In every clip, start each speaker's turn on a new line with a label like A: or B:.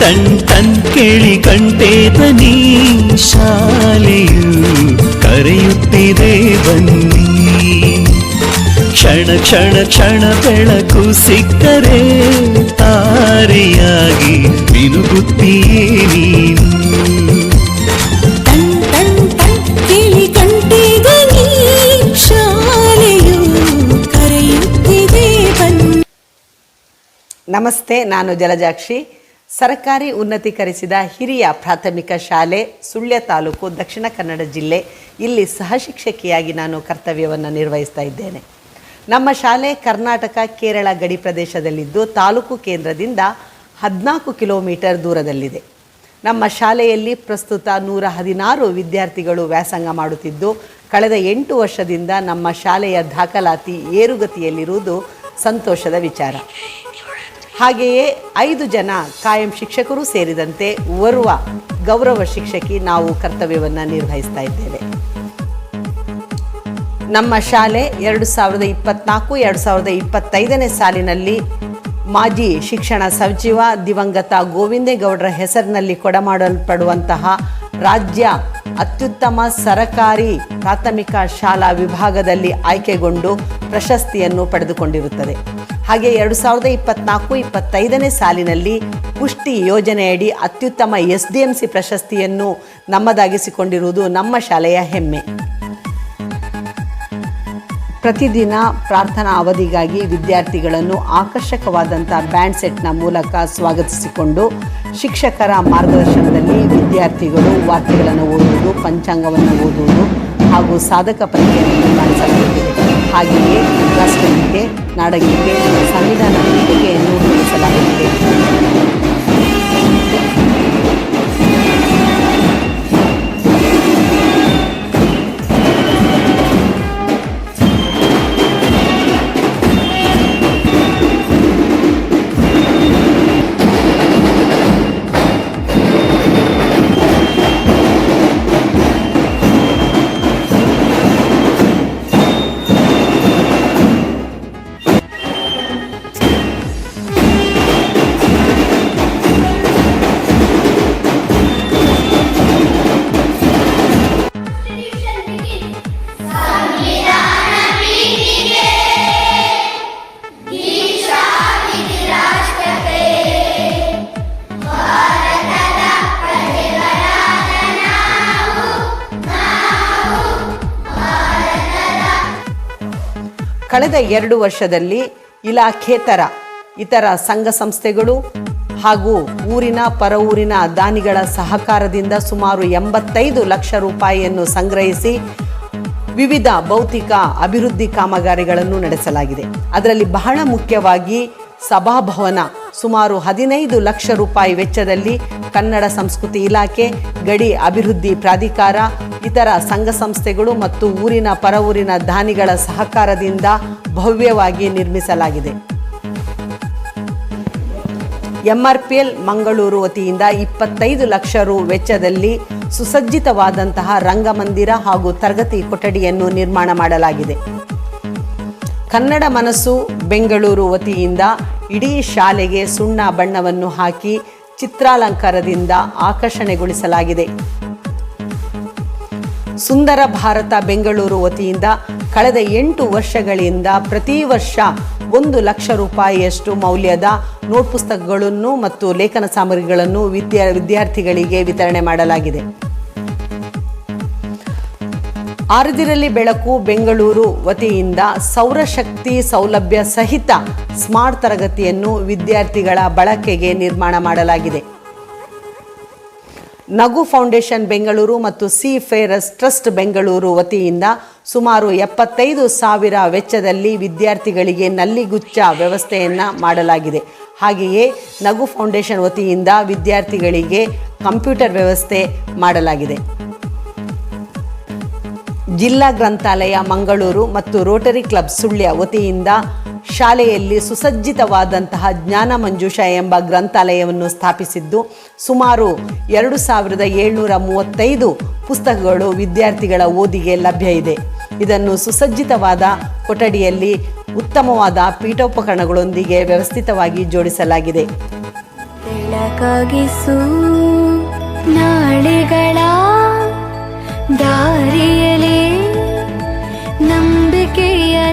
A: Ton ತಣ್ ಕೇಳಿ ಕಂಟೆ ತನಿ ಶಾಲೆಯು ಕರೆಯುತ್ತಿದೆ ಬನ್ನಿ. ಕ್ಷಣ ಕ್ಷಣ ಕ್ಷಣ ಬೆಳಕು ಸಿಕ್ಕರೆ ತಾರೆಯಾಗಿ ಬಿರುಗುತ್ತೀಯೇ ನೀನು.
B: ನಮಸ್ತೆ ನಾನು ಜಲಜಾಕ್ಷಿ. ಸರ್ಕಾರಿ ಉನ್ನತೀಕರಿಸಿದ ಹಿರಿಯ ಪ್ರಾಥಮಿಕ ಶಾಲೆ ಸುಳ್ಯ ತಾಲೂಕು ದಕ್ಷಿಣ ಕನ್ನಡ ಜಿಲ್ಲೆ. ಇಲ್ಲಿ ಸಹಶಿಕ್ಷಕಿಯಾಗಿ ನಾನು ಕರ್ತವ್ಯವನ್ನು ನಿರ್ವಹಿಸ್ತಾ ಇದ್ದೇನೆ. ನಮ್ಮ ಶಾಲೆ ಕರ್ನಾಟಕ ಕೇರಳ ಗಡಿ ಪ್ರದೇಶದಲ್ಲಿದ್ದು ತಾಲೂಕು ಕೇಂದ್ರದಿಂದ ಹದಿನಾಲ್ಕು ಕಿಲೋಮೀಟರ್ ದೂರದಲ್ಲಿದೆ. ನಮ್ಮ ಶಾಲೆಯಲ್ಲಿ ಪ್ರಸ್ತುತ ನೂರ ಹದಿನಾರು ವಿದ್ಯಾರ್ಥಿಗಳು ವ್ಯಾಸಂಗ ಮಾಡುತ್ತಿದ್ದು, ಕಳೆದ ಎಂಟು ವರ್ಷದಿಂದ ನಮ್ಮ ಶಾಲೆಯ ದಾಖಲಾತಿ ಏರುಗತಿಯಲ್ಲಿರುವುದು ಸಂತೋಷದ ವಿಚಾರ. ಹಾಗೆಯೇ ಐದು ಜನ ಕಾಯಂ ಶಿಕ್ಷಕರು ಸೇರಿದಂತೆ ಓರ್ವ ಗೌರವ ಶಿಕ್ಷಕಿ ನಾವು ಕರ್ತವ್ಯವನ್ನು ನಿರ್ವಹಿಸ್ತಾ ಇದ್ದೇವೆ. ನಮ್ಮ ಶಾಲೆ ಎರಡು ಸಾವಿರದ ಇಪ್ಪತ್ನಾಲ್ಕು, ಎರಡು ಸಾವಿರದ ಇಪ್ಪತ್ತೈದನೇ ಸಾಲಿನಲ್ಲಿ ಮಾಜಿ ಶಿಕ್ಷಣ ಸಚಿವ ದಿವಂಗತ ಗೋವಿಂದೇಗೌಡರ ಹೆಸರಿನಲ್ಲಿ ಕೊಡಮಾಡಲ್ಪಡುವಂತಹ ರಾಜ್ಯ ಅತ್ಯುತ್ತಮ ಸರಕಾರಿ ಪ್ರಾಥಮಿಕ ಶಾಲಾ ವಿಭಾಗದಲ್ಲಿ ಆಯ್ಕೆಗೊಂಡು ಪ್ರಶಸ್ತಿಯನ್ನು ಪಡೆದುಕೊಂಡಿರುತ್ತದೆ. ಹಾಗೆ ಎರಡು ಸಾವಿರದ ಇಪ್ಪತ್ನಾಲ್ಕು, ಇಪ್ಪತ್ತೈದನೇ ಸಾಲಿನಲ್ಲಿ ಪುಷ್ಟಿ ಯೋಜನೆಯಡಿ ಅತ್ಯುತ್ತಮ ಎಸ್ ಡಿ ಎಂ ಸಿ ಪ್ರಶಸ್ತಿಯನ್ನು ನಮ್ಮದಾಗಿಸಿಕೊಂಡಿರುವುದು ನಮ್ಮ ಶಾಲೆಯ ಹೆಮ್ಮೆ. ಪ್ರತಿದಿನ ಪ್ರಾರ್ಥನಾ ಅವಧಿಗಾಗಿ ವಿದ್ಯಾರ್ಥಿಗಳನ್ನು ಆಕರ್ಷಕವಾದಂಥ ಬ್ಯಾಂಡ್ ಸೆಟ್ನ ಮೂಲಕ ಸ್ವಾಗತಿಸಿಕೊಂಡು ಶಿಕ್ಷಕರ ಮಾರ್ಗದರ್ಶನದಲ್ಲಿ ವಿದ್ಯಾರ್ಥಿಗಳು ವಾಕ್ಯಗಳನ್ನು ಓದುವುದು, ಪಂಚಾಂಗವನ್ನು ಓದುವುದು ಹಾಗೂ ಸಾಧಕ ಪರೀಕ್ಷೆಯನ್ನು ಮಾಡಿಸಲಾಗುತ್ತದೆ ಹಾಗೆಯೇ ರಾಷ್ಟ್ರಗೀತೆ ನಾಡಗೀತೆ ಸಂವಿಧಾನ ಕಳೆದ ಎರಡು ವರ್ಷದಲ್ಲಿ ಇಲಾಖೇತರ ಇತರ ಸಂಘ ಸಂಸ್ಥೆಗಳು ಹಾಗೂ ಊರಿನ ಪರ ಊರಿನ ದಾನಿಗಳ ಸಹಕಾರದಿಂದ ಸುಮಾರು ಎಂಬತ್ತೈದು ಲಕ್ಷ ರೂಪಾಯಿಯನ್ನು ಸಂಗ್ರಹಿಸಿ ವಿವಿಧ ಭೌತಿಕ ಅಭಿವೃದ್ಧಿ ಕಾಮಗಾರಿಗಳನ್ನು ನಡೆಸಲಾಗಿದೆ. ಅದರಲ್ಲಿ ಬಹಳ ಮುಖ್ಯವಾಗಿ ಸಭಾಭವನ ಸುಮಾರು ಹದಿನೈದು ಲಕ್ಷ ರೂಪಾಯಿ ವೆಚ್ಚದಲ್ಲಿ ಕನ್ನಡ ಸಂಸ್ಕೃತಿ ಇಲಾಖೆ ಗಡಿ ಅಭಿವೃದ್ಧಿ ಪ್ರಾಧಿಕಾರ ಇತರ ಸಂಘ ಸಂಸ್ಥೆಗಳು ಮತ್ತು ಊರಿನ ಪರವೂರಿನ ದಾನಿಗಳ ಸಹಕಾರದಿಂದ ಭವ್ಯವಾಗಿ ನಿರ್ಮಿಸಲಾಗಿದೆ. ಎಂಆರ್ಪಿಎಲ್ ಮಂಗಳೂರು ವತಿಯಿಂದ ಇಪ್ಪತ್ತೈದು ಲಕ್ಷ ರು ವೆಚ್ಚದಲ್ಲಿ ಸುಸಜ್ಜಿತವಾದಂತಹ ರಂಗಮಂದಿರ ಹಾಗೂ ತರಗತಿ ಕೊಠಡಿಯನ್ನು ನಿರ್ಮಾಣ ಮಾಡಲಾಗಿದೆ. ಕನ್ನಡ ಮನಸ್ಸು ಬೆಂಗಳೂರು ವತಿಯಿಂದ ಇಡೀ ಶಾಲೆಗೆ ಸುಣ್ಣ ಬಣ್ಣವನ್ನು ಹಾಕಿ ಚಿತ್ರಾಲಂಕಾರದಿಂದ ಆಕರ್ಷಣೆಗೊಳಿಸಲಾಗಿದೆ. ಸುಂದರ ಭಾರತ ಬೆಂಗಳೂರು ವತಿಯಿಂದ ಕಳೆದ ಎಂಟು ವರ್ಷಗಳಿಂದ ಪ್ರತಿ ವರ್ಷ ಒಂದು ಲಕ್ಷ ರೂಪಾಯಿಯಷ್ಟು ಮೌಲ್ಯದ ನೋಟ್ ಪುಸ್ತಕಗಳನ್ನು ಮತ್ತು ಲೇಖನ ಸಾಮಗ್ರಿಗಳನ್ನು ವಿದ್ಯಾ ವಿದ್ಯಾರ್ಥಿಗಳಿಗೆ ವಿತರಣೆ ಮಾಡಲಾಗಿದೆ. ಆರದಿರಲಿ ಬೆಳಕು ಬೆಂಗಳೂರು ವತಿಯಿಂದ ಸೌರಶಕ್ತಿ ಸೌಲಭ್ಯ ಸಹಿತ ಸ್ಮಾರ್ಟ್ ತರಗತಿಯನ್ನು ವಿದ್ಯಾರ್ಥಿಗಳ ಬಳಕೆಗೆ ನಿರ್ಮಾಣ ಮಾಡಲಾಗಿದೆ. ನಗು ಫೌಂಡೇಶನ್ ಬೆಂಗಳೂರು ಮತ್ತು ಸಿ ಫೇರಸ್ ಟ್ರಸ್ಟ್ ಬೆಂಗಳೂರು ವತಿಯಿಂದ ಸುಮಾರು ಎಪ್ಪತ್ತೈದು ಸಾವಿರ ವೆಚ್ಚದಲ್ಲಿ ವಿದ್ಯಾರ್ಥಿಗಳಿಗೆ ನಲ್ಲಿಗುಚ್ಚ ವ್ಯವಸ್ಥೆಯನ್ನು ಮಾಡಲಾಗಿದೆ. ಹಾಗೆಯೇ ನಗು ಫೌಂಡೇಶನ್ ವತಿಯಿಂದ ವಿದ್ಯಾರ್ಥಿಗಳಿಗೆ ಕಂಪ್ಯೂಟರ್ ವ್ಯವಸ್ಥೆ ಮಾಡಲಾಗಿದೆ. ಜಿಲ್ಲಾ ಗ್ರಂಥಾಲಯ ಮಂಗಳೂರು ಮತ್ತು ರೋಟರಿ ಕ್ಲಬ್ ಸುಳ್ಯ ವತಿಯಿಂದ ಶಾಲೆಯಲ್ಲಿ ಸುಸಜ್ಜಿತವಾದಂತಹ ಜ್ಞಾನ ಮಂಜೂಷ ಎಂಬ ಗ್ರಂಥಾಲಯವನ್ನು ಸ್ಥಾಪಿಸಿದ್ದು ಸುಮಾರು ಎರಡು ಸಾವಿರದ ಏಳ್ನೂರ ಮೂವತ್ತೈದು ಪುಸ್ತಕಗಳು ವಿದ್ಯಾರ್ಥಿಗಳ ಓದಿಗೆ ಲಭ್ಯ ಇದೆ. ಇದನ್ನು ಸುಸಜ್ಜಿತವಾದ ಕೊಠಡಿಯಲ್ಲಿ ಉತ್ತಮವಾದ ಪೀಠೋಪಕರಣಗಳೊಂದಿಗೆ ವ್ಯವಸ್ಥಿತವಾಗಿ ಜೋಡಿಸಲಾಗಿದೆ.
C: ನಾಳೆಗಳ ದಾರಿಯಲೇ ನಂಬಿಕೆಯ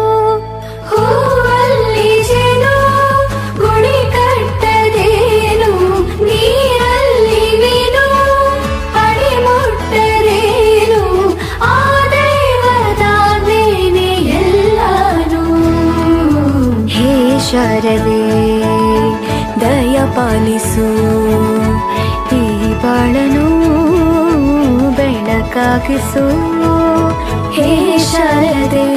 C: ಪಾಲಿಸು ಈ ಬಾಳನು ಬೆಳಕಾಗಿಸು. ಹೇ ಶಾರದೆ.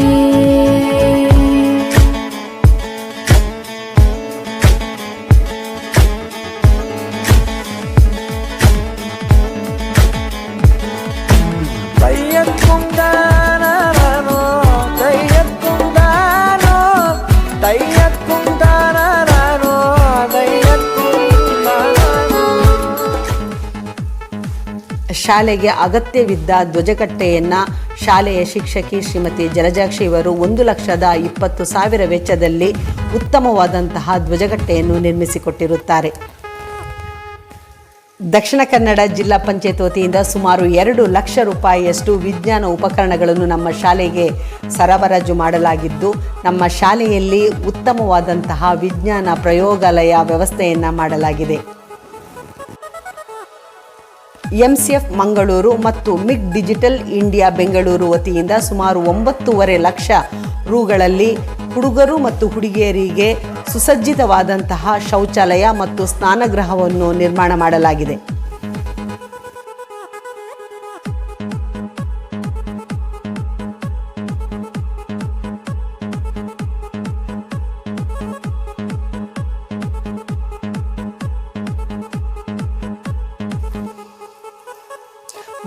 B: ಶಾಲೆಗೆ ಅಗತ್ಯವಿದ್ದ ಧ್ವಜಕಟ್ಟೆಯನ್ನು ಶಾಲೆಯ ಶಿಕ್ಷಕಿ ಶ್ರೀಮತಿ ಜಲಜಾಕ್ಷಿ ಇವರು ಒಂದು ಲಕ್ಷದ ಇಪ್ಪತ್ತು ಸಾವಿರ ವೆಚ್ಚದಲ್ಲಿ ಉತ್ತಮವಾದಂತಹ ಧ್ವಜಕಟ್ಟೆಯನ್ನು ನಿರ್ಮಿಸಿಕೊಟ್ಟಿರುತ್ತಾರೆ. ದಕ್ಷಿಣ ಕನ್ನಡ ಜಿಲ್ಲಾ ಪಂಚಾಯತ್ ವತಿಯಿಂದ ಸುಮಾರು ಎರಡು ಲಕ್ಷ ರೂಪಾಯಿಯಷ್ಟು ವಿಜ್ಞಾನ ಉಪಕರಣಗಳನ್ನು ನಮ್ಮ ಶಾಲೆಗೆ ಸರಬರಾಜು ಮಾಡಲಾಗಿದ್ದು, ನಮ್ಮ ಶಾಲೆಯಲ್ಲಿ ಉತ್ತಮವಾದಂತಹ ವಿಜ್ಞಾನ ಪ್ರಯೋಗಾಲಯ ವ್ಯವಸ್ಥೆಯನ್ನು ಮಾಡಲಾಗಿದೆ. ಎಂಸಿಎಫ್ ಮಂಗಳೂರು ಮತ್ತು ಮಿಗ್ ಡಿಜಿಟಲ್ ಇಂಡಿಯಾ ಬೆಂಗಳೂರು ವತಿಯಿಂದ ಸುಮಾರು ಒಂಬತ್ತೂವರೆ ಲಕ್ಷ ರುಗಳಲ್ಲಿ ಹುಡುಗರು ಮತ್ತು ಹುಡುಗಿಯರಿಗೆ ಸುಸಜ್ಜಿತವಾದಂತಹ ಶೌಚಾಲಯ ಮತ್ತು ಸ್ನಾನಗೃಹವನ್ನು ನಿರ್ಮಾಣ ಮಾಡಲಾಗಿದೆ.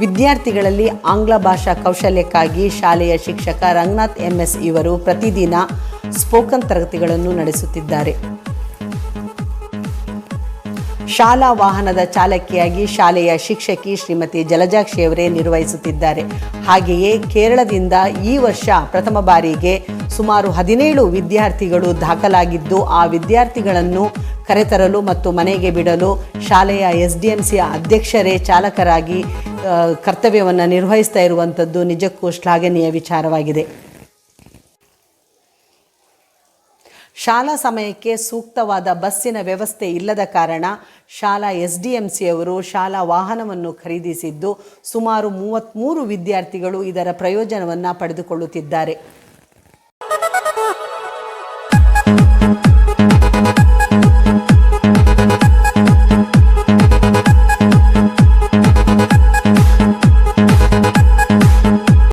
B: ವಿದ್ಯಾರ್ಥಿಗಳಲ್ಲಿ ಆಂಗ್ಲ ಭಾಷಾ ಕೌಶಲ್ಯಕ್ಕಾಗಿ ಶಾಲೆಯ ಶಿಕ್ಷಕ ರಂಗನಾಥ್ ಎಂಎಸ್ ಇವರು ಪ್ರತಿದಿನ ಸ್ಪೋಕನ್ ತರಗತಿಗಳನ್ನು ನಡೆಸುತ್ತಿದ್ದಾರೆ. ಶಾಲಾ ವಾಹನದ ಚಾಲಕಿಯಾಗಿ ಶಾಲೆಯ ಶಿಕ್ಷಕಿ ಶ್ರೀಮತಿ ಜಲಜಾಕ್ಷಿಯವರೇ ನಿರ್ವಹಿಸುತ್ತಿದ್ದಾರೆ. ಹಾಗೆಯೇ ಕೇರಳದಿಂದ ಈ ವರ್ಷ ಪ್ರಥಮ ಬಾರಿಗೆ ಸುಮಾರು ಹದಿನೇಳು ವಿದ್ಯಾರ್ಥಿಗಳು ದಾಖಲಾಗಿದ್ದು, ಆ ವಿದ್ಯಾರ್ಥಿಗಳನ್ನು ಕರೆತರಲು ಮತ್ತು ಮನೆಗೆ ಬಿಡಲು ಶಾಲೆಯ ಎಸ್ ಡಿ ಎಂ ಸಿಯ ಅಧ್ಯಕ್ಷರೇ ಚಾಲಕರಾಗಿ ಕರ್ತವ್ಯವನ್ನು ನಿರ್ವಹಿಸ್ತಾ ಇರುವಂಥದ್ದು ನಿಜಕ್ಕೂ ಶ್ಲಾಘನೀಯ ವಿಚಾರವಾಗಿದೆ. ಶಾಲಾ ಸಮಯಕ್ಕೆ ಸೂಕ್ತವಾದ ಬಸ್ಸಿನ ವ್ಯವಸ್ಥೆ ಇಲ್ಲದ ಕಾರಣ ಶಾಲಾ ಎಸ್ ಡಿ ಎಂ ಸಿಯವರು ಶಾಲಾ ವಾಹನವನ್ನು ಖರೀದಿಸಿದ್ದು ಸುಮಾರು ಮೂವತ್ತ್ಮೂರು ವಿದ್ಯಾರ್ಥಿಗಳು ಇದರ ಪ್ರಯೋಜನವನ್ನು ಪಡೆದುಕೊಳ್ಳುತ್ತಿದ್ದಾರೆ.